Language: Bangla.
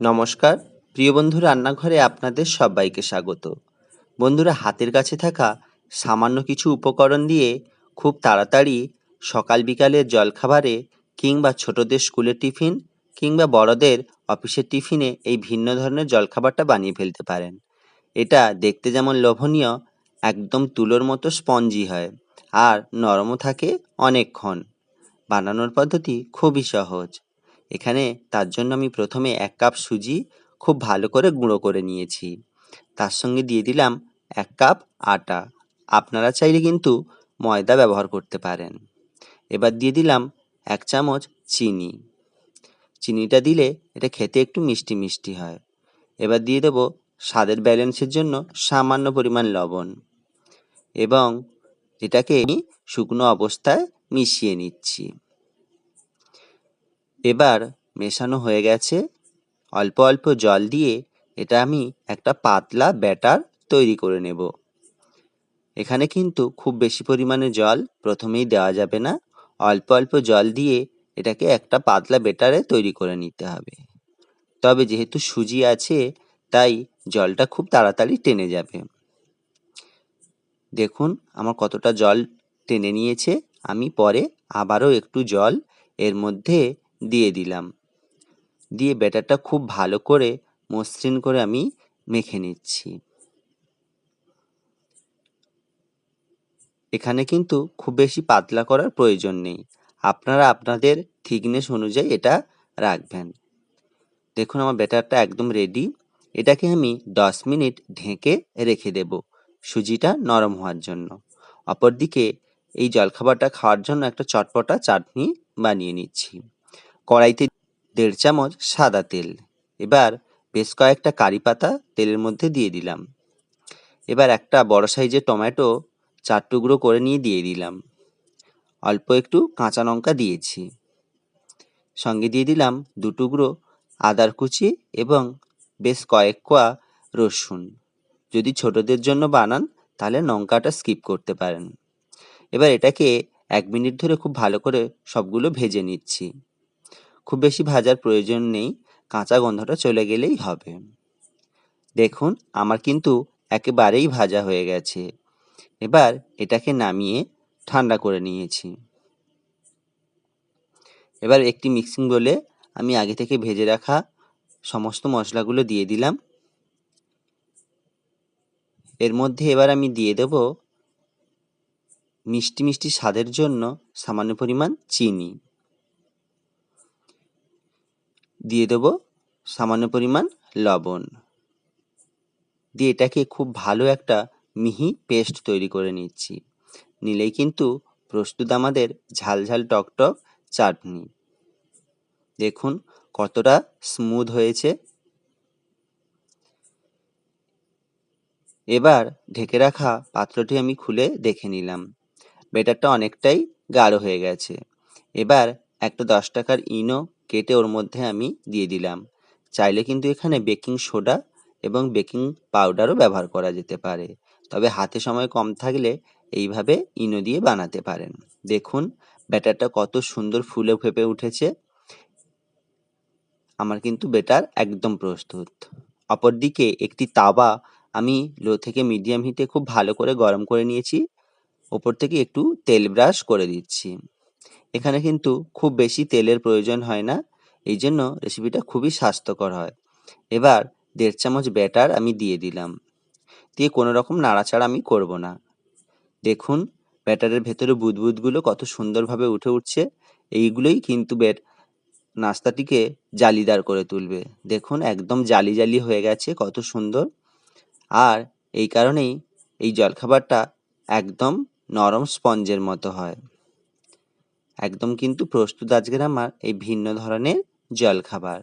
নমস্কার। প্রিয় বন্ধু রান্নাঘরে আপনাদের সবাইকে স্বাগত। বন্ধুরা, হাতের কাছে থাকা সামান্য কিছু উপকরণ দিয়ে খুব তাড়াতাড়ি সকাল বিকালের জলখাবারে কিংবা ছোটদের স্কুলের টিফিন কিংবা বড়দের অফিসের টিফিনে এই ভিন্ন ধরনের জলখাবারটা বানিয়ে ফেলতে পারেন। এটা দেখতে যেমন লোভনীয়, একদম তুলোর মতো স্পঞ্জি হয় আর নরমও থাকে অনেকক্ষণ। বানানোর পদ্ধতি খুবই সহজ। এখানে তার জন্য আমি প্রথমে এক কাপ সুজি খুব ভালো করে গুঁড়ো করে নিয়েছি। তার সঙ্গে দিয়ে দিলাম এক কাপ আটা। আপনারা চাইলে কিন্তু ময়দা ব্যবহার করতে পারেন। এবার দিয়ে দিলাম এক চামচ চিনি। চিনিটা দিলে এটা খেতে একটু মিষ্টি মিষ্টি হয়। এবার দিয়ে দেবো স্বাদের ব্যালেন্সের জন্য সামান্য পরিমাণ লবণ। এবং এটাকে শুকনো অবস্থায় মিশিয়ে নিচ্ছি। এবার মেশানো হয়ে গেছে। অল্প অল্প জল দিয়ে এটা আমি একটা পাতলা ব্যাটার তৈরি করে নেব। এখানে কিন্তু খুব বেশি পরিমাণে জল প্রথমেই দেওয়া যাবে না। অল্প অল্প জল দিয়ে এটাকে একটা পাতলা বেটারে তৈরি করে নিতে হবে। তবে যেহেতু সুজি আছে, তাই জলটা খুব তাড়াতাড়ি টেনে যাবে। দেখুন আমার কতটা জল টেনে নিয়েছে। আমি পরে আবারও একটু জল এর মধ্যে দিয়ে দিলাম। দিয়ে ব্যাটারটা খুব ভালো করে মসৃণ করে আমি মেখে নিচ্ছি। এখানে কিন্তু খুব বেশি পাতলা করার প্রয়োজন নেই। আপনারা আপনাদের থিকনেস অনুযায়ী এটা রাখবেন। দেখুন আমার ব্যাটারটা একদম রেডি এটাকে আমি দশ মিনিট ঢেকে রেখে দেব সুজিটা নরম হওয়ার জন্য। অপরদিকে এই জলখাবারটা খাওয়ার জন্য একটা চটপটা চাটনি বানিয়ে নিচ্ছি। কড়াইতে দেড় চামচ সাদা তেল। এবার বেশ কয়েকটা কারি পাতা তেলের মধ্যে দিয়ে দিলাম। এবার একটা বড় সাইজের টমেটো চার টুকরো করে নিয়ে দিয়ে দিলাম। অল্প একটু কাঁচা লঙ্কা দিয়েছি। সঙ্গে দিয়ে দিলাম দু টুকরো আদার কুচি এবং বেশ কয়েক কোয়া রসুন। যদি ছোটদের জন্য বানান, তাহলে লঙ্কাটা স্কিপ করতে পারেন। এবার এটাকে এক মিনিট ধরে খুব ভালো করে সবগুলো ভেজে নিচ্ছি। খুব বেশি ভাজার প্রয়োজন নেই, কাঁচা গন্ধটা চলে গেলেই হবে। দেখুন, আমার কিন্তু একেবারেই ভাজা হয়ে গেছে। এবার এটাকে নামিয়ে ঠান্ডা করে নিয়েছি। এবার একটি মিক্সিং বলে আমি আগে থেকে ভেজে রাখা সমস্ত মশলাগুলো দিয়ে দিলাম। এর মধ্যে এবার আমি দিয়ে দেব মিষ্টি মিষ্টি স্বাদের জন্য সামান্য পরিমাণ চিনি। দিয়ে দেব সামান্য পরিমাণ লবণ। দিয়ে এটাকে খুব ভালো একটা মিহি পেস্ট তৈরি করে নিচ্ছি। নিলেই কিন্তু প্রস্তুত আমাদের ঝাল ঝাল টক টক চাটনি। দেখুন কতটা স্মুথ হয়েছে। এবার ঢেকে রাখা পাত্রটি আমি খুলে দেখে নিলাম। বেটারটা অনেকটাই গাঢ় হয়ে গেছে। এবার একটা দশ টাকার ইনো কেটে ওর মধ্যে আমি দিয়ে দিলাম। চাইলে কিন্তু এখানে বেকিং সোডা এবং বেকিং পাউডারও ব্যবহার করা যেতে পারে। তবে হাতে সময় কম থাকলে এইভাবে ইনো দিয়ে বানাতে পারেন। দেখুন, ব্যাটারটা কত সুন্দর ফুলে ফেপে উঠেছে। আমার কিন্তু বেটার একদম প্রস্তুত। অপরদিকে একটি তাওয়া আমি লো থেকে মিডিয়াম হিটে খুব ভালো করে গরম করে নিয়েছি। ওপর থেকে একটু তেল ব্রাশ করে দিচ্ছি। এখানে কিন্তু খুব বেশি তেলের প্রয়োজন হয় না। এই জন্য রেসিপিটা খুবই স্বাস্থ্যকর হয়। এবার দেড় চামচ ব্যাটার আমি দিয়ে দিলাম। দিয়ে কোনো রকম নাড়াচাড়া আমি করব না। দেখুন ব্যাটারের ভেতরে বুদবুদগুলো কত সুন্দরভাবে উঠে উঠছে। এইগুলোই কিন্তু বেট নাস্তাটিকে জালিদার করে তুলবে। দেখুন, একদম জালি জালি হয়ে গেছে, কত সুন্দর। আর এই কারণেই এই জলখাবারটা একদম নরম স্পঞ্জের মতো হয়। একদম কিন্তু প্রস্তুত আজকের আমার এই ভিন্ন ধরনের জলখাবার।